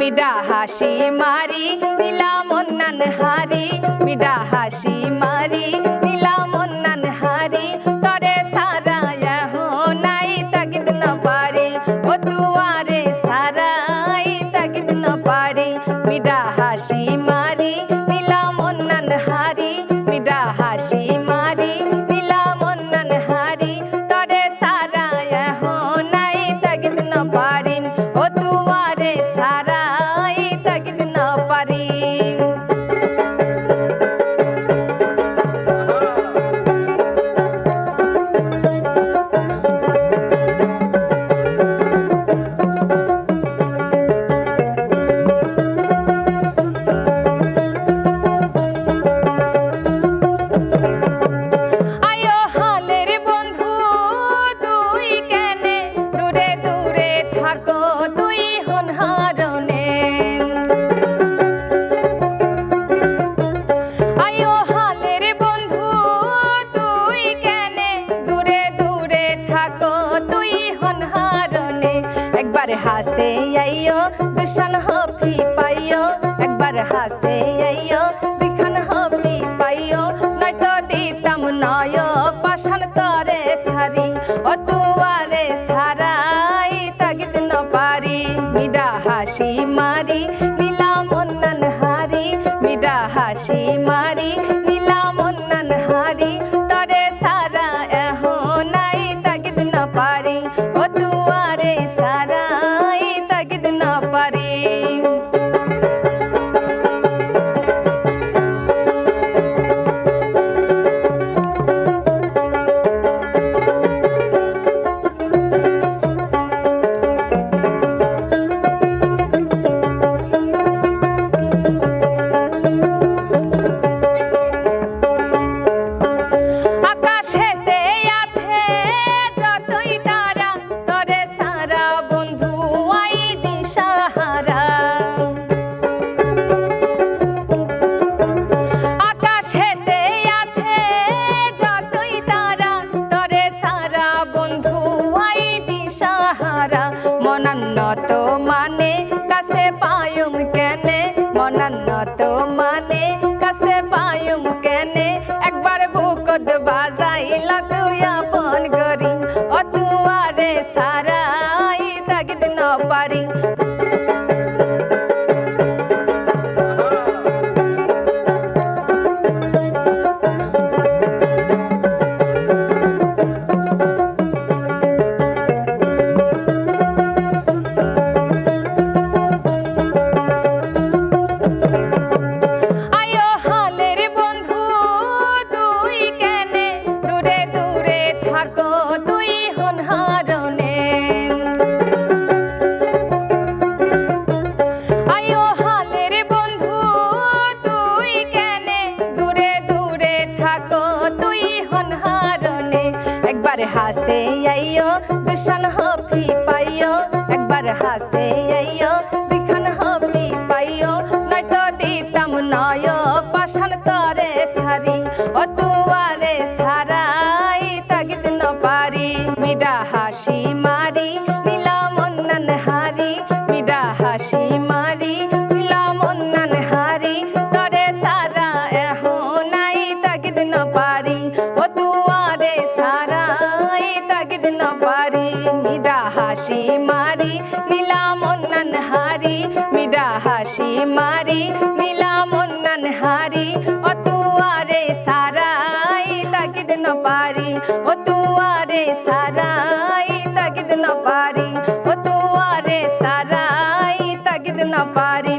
মিডা হাসি মারি নিলাম অন্যান হারি। মিডা হাসি মারি নিলাম অন্যান হারি। তরে সারা নাই তাগিদ না পারি। ও দুয়ারে সারাই তাগিদ না পারি। মিডা হাসি মারি থাকো হালের বন্ধু, তুই কেনে? দূরে দূরে থাকো তুই হন হারনে একবার হাসে আইও দুশন হফি পাইও একবার হাসে আইও দুখান হফি পাইও নয়তো দিতাম নয় পাশান তরে সারি। ও মিডা হাসি মারি নিলাম অন্যান হারি মিডা হাসি মারি তরে বন্ধু মনান্নত মানে কাছে পায়ুম কেনে, মনান্নত মানে কাছে পায়ুম কেনে। একবার বুকদ বাজাইলা তুই হন হারনে আয়ো হালের বন্ধু, তুই কেনে? দূরে দূরে থাকো, তুই হন হারনে একবার হাসে আইও দুশন হফি পাইও একবার হাসে আইও দুখান হফি পাইও নয়তো দিতাম নয় পাশান তরে সারি ও তুয়ারে মিডা হাসি মারি নিলাম অন্যান হারি মিডা হাসি মারি নিলাম অন্যান হারি, তরে সারা এহ নাই তাগিদ ন পারি, ও তুয়ারে সারাই তাগিদ ন পারি মিডা হাসি মারি নিলাম অন্যান হারি মিডা হাসি মারি নিলাম অন্যান হারি তাগিদ ন পারি ও তুয়ারে সারাই তাগিদ ন পারি ও তুয়ারে সারাই তাগিদ ন পারি